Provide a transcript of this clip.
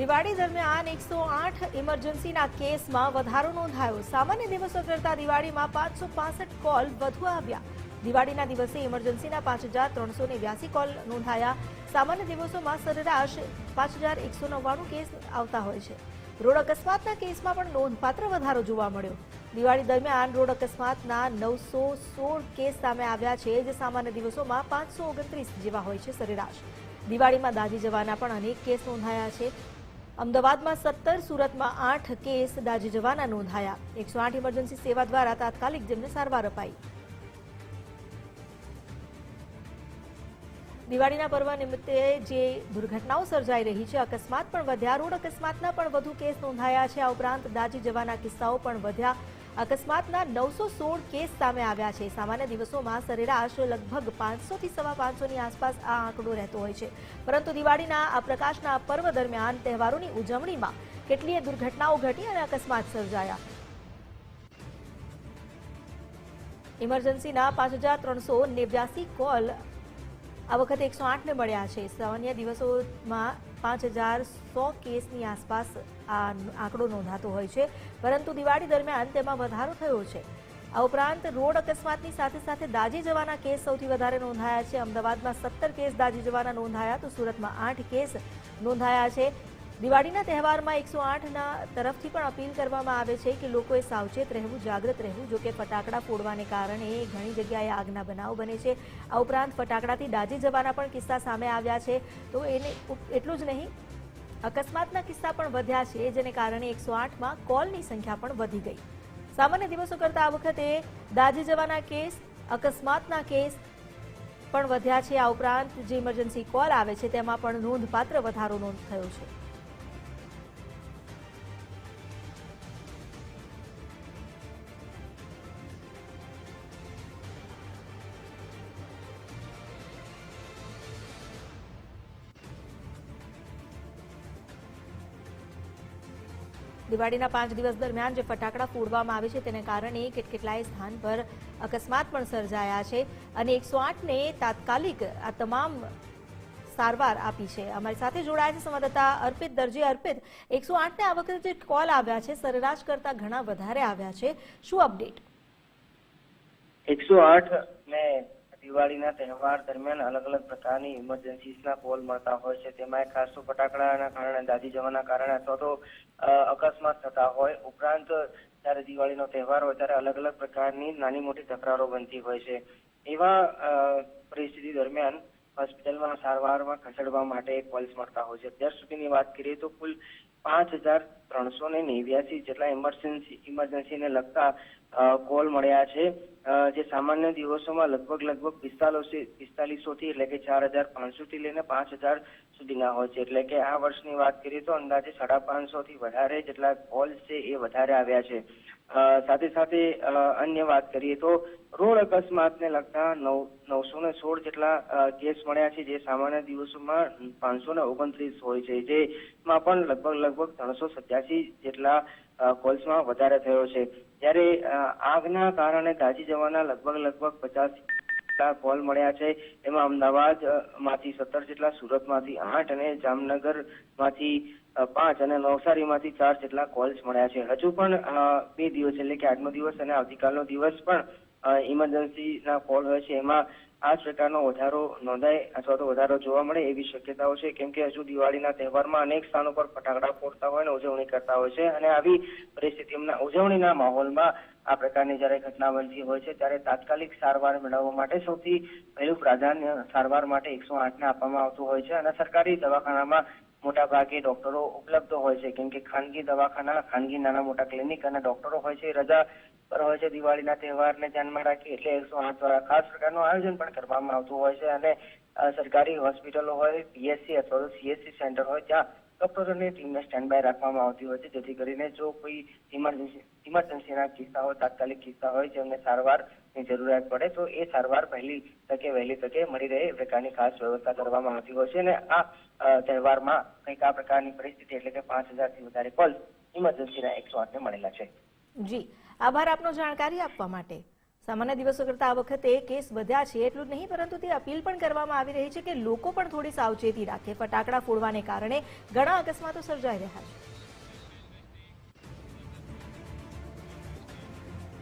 દિવાળી દરમિયાન એકસો આઠ ઇમરજન્સીના કેસમાં વધારો નોંધાયો. સામાન્ય દિવસો કરતા દિવાળીમાં પાંચસો પાસઠ કોલ વધુ આવ્યા. દિવાળીના દિવસે ઇમરજન્સીના પાંચ હજાર ત્રણસો નેવ્યાસી કોલ નોંધાયા. સામાન્ય દિવસોમાં સરેરાશ પાંચ હજાર એકસો નવ્વાણું કેસ આવતા હોય છે. રોડ અકસ્માતના કેસમાં પણ નોંધપાત્ર વધારો જોવા મળ્યો. દિવાળી દરમિયાન રોડ અકસ્માતના નવસો સોળ કેસ સામે આવ્યા છે, જે સામાન્ય દિવસોમાં પાંચસો ઓગણત્રીસ જેવા હોય છે સરેરાશ. દિવાળીમાં દાઝી જવાના પણ અનેક કેસ નોંધાયા છે. અમદાવાદમાં સત્તર, સુરતમાં આઠ કેસ દાજી જવાના નોંધાયા. એકસો આઠ ઇમરજન્સી સેવા દ્વારા તાત્કાલિક જેમને સારવાર અપાઈ. દિવાળીના પર્વ નિમિત્તે જે દુર્ઘટનાઓ સર્જાઈ રહી છે, અકસ્માત પણ વધ્યા. રોડ અકસ્માતના પણ વધુ કેસ નોંધાયા છે. આ ઉપરાંત દાજી જવાના કિસ્સાઓ પણ વધ્યા. અકસ્માતના નવસો સોળ કેસ સામે આવ્યા છે. સામાન્ય દિવસોમાં સરેરાશ લગભગ પાંચસોથી સવા પાંચસોની આસપાસ આ આંકડો રહેતો હોય છે. પરંતુ દિવાળીના આ પ્રકાશના પર્વ દરમિયાન તહેવારોની ઉજવણીમાં કેટલીય દુર્ઘટનાઓ ઘટી અને અકસ્માત સર્જાયા. ઇમરજન્સીના પાંચ હજાર ત્રણસો નેવ્યાસી કોલ આ વખતે એકસો આઠને મળ્યા છે. સામાન્ય દિવસોમાં પાંચ હજાર સો કેસની આસપાસ આ આંકડો નોંધાતો હોય છે. પરંતુ દિવાળી દરમિયાન તેમાં વધારો થયો છે. આ ઉપરાંત રોડ અકસ્માતની સાથે સાથે દાઝી જવાના કેસ સૌથી વધારે નોંધાયા છે. અમદાવાદમાં સત્તર કેસ દાજી જવાના નોંધાયા તો સુરતમાં આઠ કેસ નોંધાયા છે. દિવાળીના તહેવારમાં એકસો આઠના તરફથી પણ અપીલ કરવામાં આવે છે કે લોકોએ સાવચેત રહેવું જાગૃત રહેવું જો કે ફટાકડા ફોડવાને કારણે ઘણી જગ્યાએ આગના બનાવ બને છે. આ ઉપરાંત ફટાકડાથી દાજી જવાના પણ કિસ્સા સામે આવ્યા છે. તો એને એટલું જ નહીં, અકસ્માતના કિસ્સા પણ વધ્યા છે, જેને કારણે એકસો આઠમાં કોલની સંખ્યા પણ વધી ગઈ. સામાન્ય દિવસો કરતાં આ વખતે દાજી જવાના કેસ, અકસ્માતના કેસ પણ વધ્યા છે. આ ઉપરાંત જે ઇમરજન્સી કોલ આવે છે, તેમાં પણ નોંધપાત્ર વધારો નોંધ થયો છે. દિવાળીના પાંચ દિવસ દરમિયાન જે ફટાકડા ફોડવામાં આવે છે તેને કારણે કેટલાય સ્થાન પર અકસ્માત પણ સર્જાયા છે અને એકસો આઠને તાત્કાલિક આ તમામ સારવાર આપી છે. અમારી સાથે જોડાયા છે સંવાદદાતા અર્પિત દરજી. અર્પિત, એકસો આઠને આ વખતે જે કોલ આવ્યા છે, સરેરાશ કરતા ઘણા વધારે આવ્યા છે. શું અપડેટ? એકસો આઠ દિવાળીના તહેવાર દરમિયાન અલગ અલગ પ્રકારની ઇમરજન્સીસના કોલ મળતા હોય છે. તેમાં ખાસ ફટાકડાના કારણે, દાદી જવાના કારણે અથવા તો અકસ્માત થતા હોય. ઉપરાંત જ્યારે દિવાળીનો તહેવાર હોય ત્યારે અલગ અલગ પ્રકારની નાની મોટી તકરારો બનતી હોય છે. એવા પરિસ્થિતિ દરમિયાન હોસ્પિટલમાં સારવારમાં ખસેડવા માટે કોલ્સ મળતા હોય છે. અત્યાર સુધીની વાત કરીએ તો કુલ પાંચ હજાર ત્રણસો ને નેવ્યાસી જેટલા ઇમરજન્સી ઇમરજન્સીને લગતા કોલ મળ્યા છે. જે સામાન્ય દિવસોમાં લગભગ લગભગ પિસ્તાલીસો પિસ્તાલીસો થી એટલે કે ચાર હજાર પાંચસો થી લઈને પાંચ હજાર સુધીના હોય છે. એટલે કે આ વર્ષની વાત કરીએ તો અંદાજે સાડા પાંચસો થી વધારે જેટલા કોલ છે એ વધારે આવ્યા છે. સાથે સાથે અન્ય વાત કરીએ તો રોડ અકસ્માતને લગતા નવ, નવસો ને સોળ જેટલા કેસ મળ્યા છે જે સામાન્ય દિવસોમાં પાંચસો ને ઓગણત્રીસ હોય છે, જેમાં પણ લગભગ લગભગ ત્રણસો સત્યાસી જેટલા કોલ્સમાં વધારે થયો છે. ત્યારે આગના કારણે દાઝી જવાના લગભગ લગભગ પચાસ કોલ મળ્યા છે. એમાં અમદાવાદમાંથી સત્તર જેટલા, સુરતમાંથી આઠ અને જામનગરમાંથી પાંચ અને નવસારીમાંથી ચાર જેટલા કોલ્સ મળ્યા છે. હજુ પણ બે દિવસ એટલે કે આજનો દિવસ અને આવતીકાલનો દિવસ પણ ઇમરજન્સીના કોલ હોય છે. એમાં આ જ પ્રકારનો વધારો નોંધાય અથવા તો વધારો જોવા મળે એવી શક્યતાઓ છે. કેમ કે હજુ દિવાળીના તહેવારમાં અનેક સ્થાનો પર ફટાકડા ફોડતા હોય અને ઉજવણી કરતા હોય છે અને આવી પરિસ્થિતિમાં ઉજવણીના માહોલમાં આ પ્રકારની જ્યારે ઘટના બનતી હોય છે ત્યારે તાત્કાલિક સારવાર મેળવવા માટે સૌથી પહેલું પ્રાધાન્ય સારવાર માટે એકસો આઠને આપવામાં આવતું હોય છે અને સરકારી દવાખાનામાં મોટા ભાગે ડોક્ટરો ઉપલબ્ધ હોય છે. કેમ કે ખાનગી દવાખાના, ખાનગી નાના મોટા ક્લિનિક અને ડોક્ટરો હોય છે. રજા પર હોય છે દિવાળીના તહેવારને ધ્યાનમાં રાખી એટલે એકસો આઠ દ્વારા ખાસ પ્રકારનું આયોજન પણ કરવામાં આવતું હોય છે. અને સરકારી હોસ્પિટલો હોય, પીએચસી અથવા તો સીએચસી સેન્ટર હોય, ત્યાં ડોક્ટરોની ટીમને સ્ટેન્ડ બાય રાખવામાં આવતી હોય છે. જેથી કરીને જો કોઈ ઇમરજન્સી ઇમરજન્સીના કિસ્સા હોય, તાત્કાલિક કિસ્સા હોય જેમને સારવારની જરૂરિયાત પડે, તો એ સારવાર પહેલી તકે, વહેલી તકે મળી રહે એ પ્રકારની ખાસ વ્યવસ્થા કરવામાં આવતી હોય છે. અને આ તહેવારમાં કંઈક આ પ્રકારની પરિસ્થિતિ એટલે કે પાંચ હજારથી વધારે કોલ ઇમરજન્સીના એકસો આઠને મળેલા છે. જી. આભાર આપનો જાણકારી આપવા માટે. સામાન્ય દિવસો કરતાં આ વખતે કેસ વધ્યા છે એટલું જ નહીં, પરંતુ તે અપીલ પણ કરવામાં આવી રહી છે કે લોકો પણ થોડી સાવચેતી રાખે. ફટાકડા ફોડવાને કારણે ઘણા અકસ્માતો સર્જાઈ રહ્યા છે.